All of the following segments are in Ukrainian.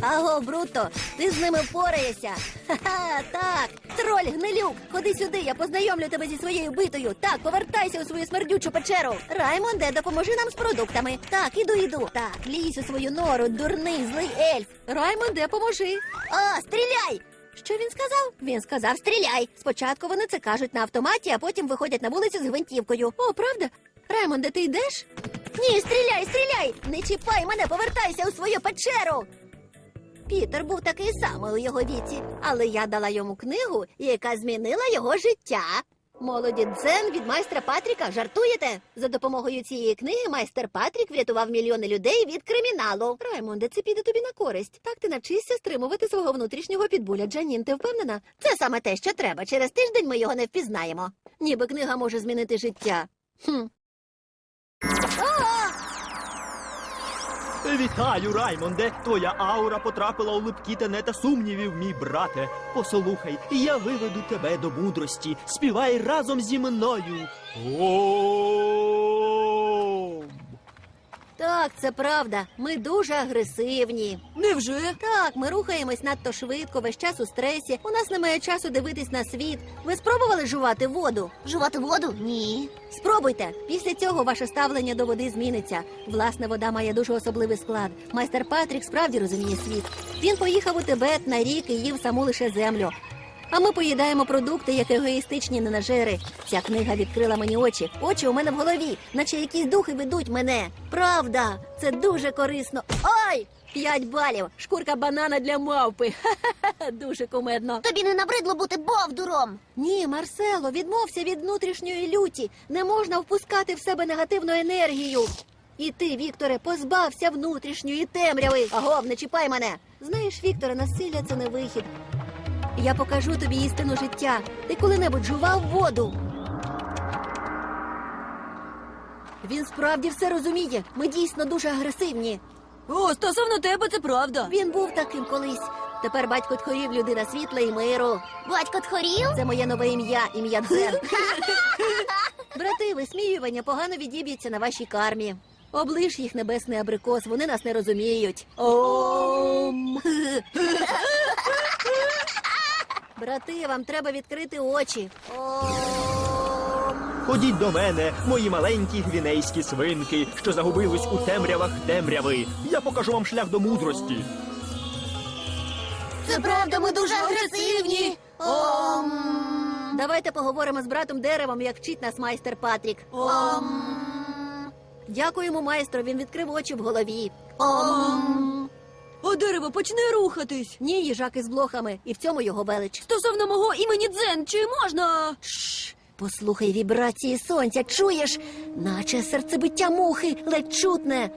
Аго, Бруто, ти з ними впораєшся. Ха-ха, так. Троль, гнилюк, ходи сюди, я познайомлю тебе зі своєю битою. Так, повертайся у свою смердючу печеру. Раймонде, допоможи нам з продуктами. Так, іду, іду. Так, лізь у свою нору, дурний, злий ельф. Раймонде, поможи. А, стріляй! Що він сказав? Він сказав стріляй. Спочатку вони це кажуть на автоматі, а потім виходять на вулицю з гвинтівкою. О, правда? Раймонде, ти йдеш? Ні, стріляй, стріляй! Не чіпай мене, повертайся у свою печеру. Пітер був такий самий у його віці, але я дала йому книгу, яка змінила його життя. Молоді дзен від майстра Патріка. Жартуєте? За допомогою цієї книги майстер Патрік врятував мільйони людей від криміналу. Раймонде, це піде тобі на користь. Так ти навчишся стримувати свого внутрішнього підбуля. Джанін, ти впевнена? Це саме те, що треба. Через тиждень ми його не впізнаємо. Ніби книга може змінити життя. Хм. Вітаю, Раймонде! Твоя аура потрапила у липкі тенета сумнівів, мій брате. Послухай, я виведу тебе до мудрості. Співай разом зі мною. Ом! Так, це правда. Ми дуже агресивні. Невже? Так, ми рухаємось надто швидко, весь час у стресі. У нас немає часу дивитись на світ. Ви спробували жувати воду? Жувати воду? Ні. Спробуйте. Після цього ваше ставлення до води зміниться. Власне, вода має дуже особливий склад. Майстер Патрік справді розуміє світ. Він поїхав у Тибет на рік і їв саму лише землю. А ми поїдаємо продукти, як егоїстичні ненажери. Ця книга відкрила мені очі. Очі у мене в голові, наче якісь духи ведуть мене. Правда, це дуже корисно. Ой! П'ять балів. Шкурка банана для мавпи. Ха-ха-ха, дуже кумедно. Тобі не набридло бути бовдуром. Ні, Марсело, відмовся від внутрішньої люті. Не можна впускати в себе негативну енергію. І ти, Вікторе, позбався внутрішньої темряви. Агов, не чіпай мене. Знаєш, Вікторе, насилля це не вихід. Я покажу тобі істину життя. Ти коли-небудь жував воду. Він справді все розуміє. Ми дійсно дуже агресивні. О, стосовно тебе це правда. Він був таким колись. Тепер батько тхорів людина світла і миру. Батько тхорів? Це моє нове ім'я, ім'я Дзен. Брати, висміювання погано відіб'ються на вашій кармі. Оближ їх небесний абрикос, вони нас не розуміють. Ом. Брати, вам треба відкрити очі. Ходіть до мене, мої маленькі гвінейські свинки, що загубились у темрявах темряви. Я покажу вам шлях до мудрості. Це правда, ми дуже агресивні. Ом. Давайте поговоримо з братом деревом, як вчить нас майстер Патрік. Ом. Дякуємо майстру, він відкрив очі в голові. Ом. А дерево почне рухатись. Ні, їжак із блохами, і в цьому його велич. Стосовно мого імені Дзен, чи можна? Шш, послухай вібрації сонця, чуєш? Наче серцебиття мухи, ледь чутне.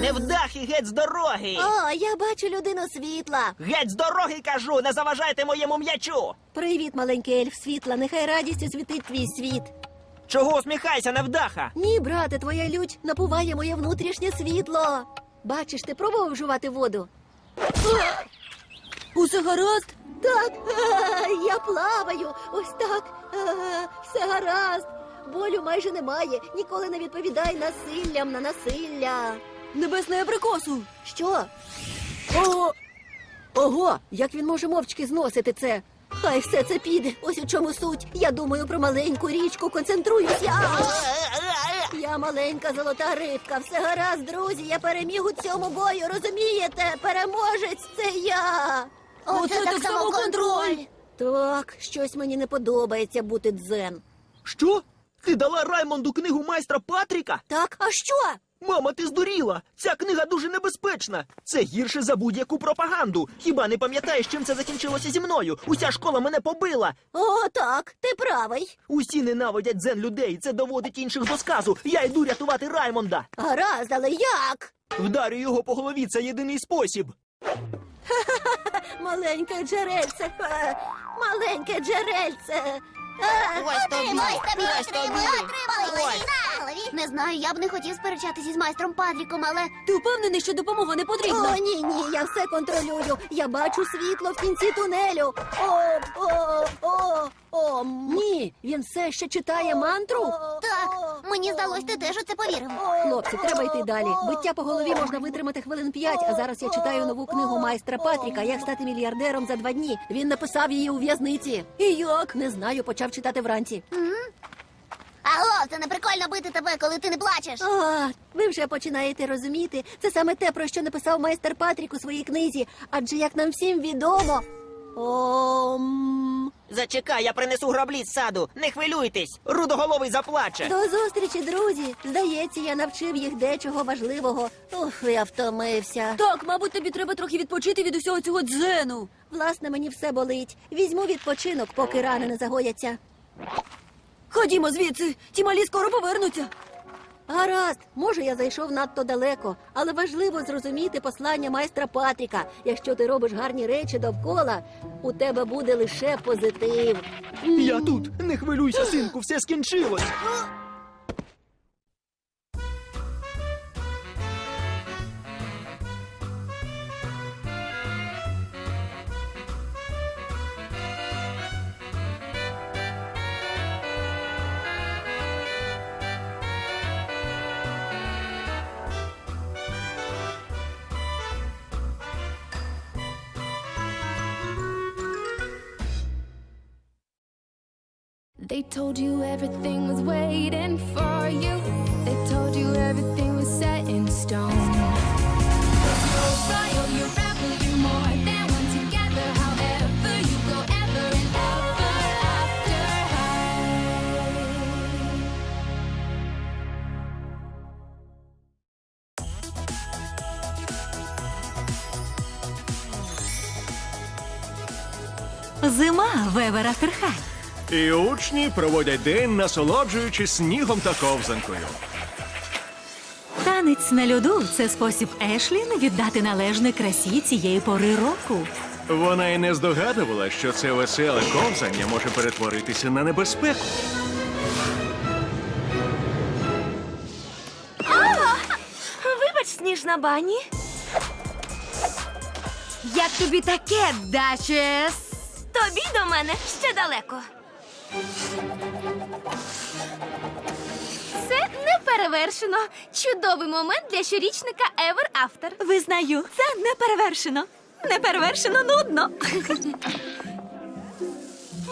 Невдахи геть з дороги! О, я бачу людину світла. Геть з дороги кажу, не заважайте моєму м'ячу! Привіт, маленький ельф світла. Нехай радістю світить твій світ. Чого усміхайся, невдаха? Ні, брате, твоя лють напуває моє внутрішнє світло. Бачиш, ти пробував жувати воду? Усе гаразд? Так, а, я плаваю. Ось так. А, Все гаразд. Болю майже немає. Ніколи не відповідай насиллям на насилля. Небесне абрикосу. Що? Ого! Ого! Як він може мовчки зносити це? Хай все це піде. Ось у чому суть. Я думаю про маленьку річку, концентруюсь. Я, я маленька золота рибка. Все гаразд, друзі. Я переміг у цьому бою. Розумієте? Переможець це я. Оце так самоконтроль. Так, щось мені не подобається бути дзен. Що? Ти дала Раймонду книгу майстра Патріка? Так, а що? Мама, ти здуріла! Ця книга дуже небезпечна. Це гірше за будь-яку пропаганду. Хіба не пам'ятаєш, чим це закінчилося зі мною? Уся школа мене побила. О, так, ти правий. Усі ненавидять дзен людей. Це доводить інших до сказу. Я йду рятувати Раймонда. Гаразд, але як? Вдарю його по голові. Це єдиний спосіб. Маленьке джерельце. Е, Маленьке джерельце. Е, Ось тобі, ось тобі. Не знаю, я б не хотів сперечатися з майстром Патріком, але Ти впевнений, що допомога не потрібна? О, ні, ні, я все контролюю. Я бачу світло в кінці тунелю. О, о, о, о. Ні, він все ще читає мантру. так, мені здалось, ти теж у це повірив. Хлопці, треба йти далі. Биття по голові можна витримати хвилин п'ять, а зараз я читаю нову книгу майстра Патріка Як стати мільярдером за два дні. Він написав її у в'язниці. І як? Не знаю, почав читати вранці. Алло, це не прикольно бити тебе, коли ти не плачеш. А, ви вже починаєте розуміти. Це саме те, про що написав майстер Патрік у своїй книзі. Адже як нам всім відомо. Ом... Зачекай, я принесу граблі з саду. Не хвилюйтесь. Рудоголовий заплаче. До зустрічі, друзі. Здається, я навчив їх дечого важливого. Ух, я втомився. Так, мабуть, тобі треба трохи відпочити від усього цього дзену. Власне, мені все болить. Візьму відпочинок, поки рани не загояться. Ходімо звідси, ті малі скоро повернуться. Гаразд, може, я зайшов надто далеко, але важливо зрозуміти послання майстра Патріка. Якщо ти робиш гарні речі довкола, у тебе буде лише позитив. Я тут. Не хвилюйся, синку, все скінчилось. They told you everything was waiting for you. They told you everything was set in stone. You're royal, you you're more than one together. However, you go ever and ever after. Зима в Еверафтерхай. І учні проводять день, насолоджуючись снігом та ковзанкою. Танець на льоду це спосіб Ешлін віддати належне красі цієї пори року. Вона й не здогадувала, що це веселе ковзання може перетворитися на небезпеку. Вибач, сніжна бані. Як тобі таке, Дачес? Тобі до мене ще далеко. Це не перевершено. Чудовий момент для щорічника Ever After. Визнаю, це не перевершено. Не перевершено нудно.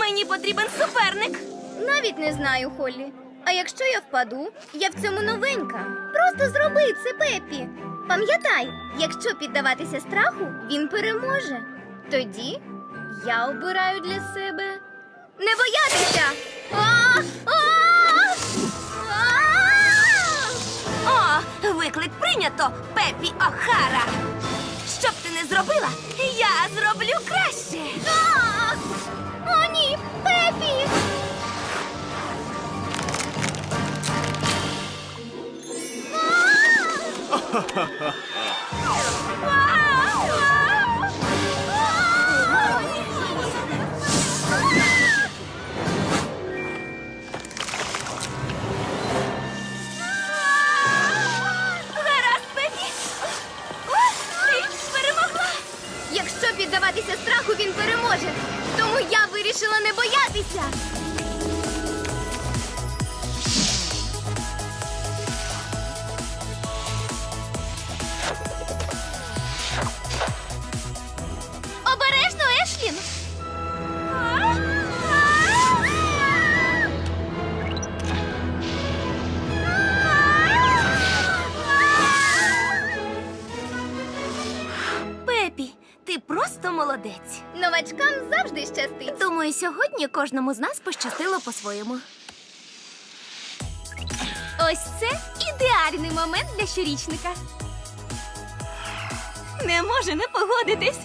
Мені потрібен суперник. Навіть не знаю, Холлі. А якщо я впаду, я в цьому новенька. Просто зроби це, Пеппі. Пам'ятай, якщо піддаватися страху, він переможе. Тоді я обираю для себе не боятися. А! А! А! О, виклик прийнято, Пеппі Охара. Що б ти не зробила, я зроблю краще. А! О, ні, Пепі! Гаразд, вирішила не боятися. Молодець. Новачкам завжди щастить. Думаю, сьогодні кожному з нас пощастило по-своєму. Ось це ідеальний момент для щорічника. Не може не погодитись.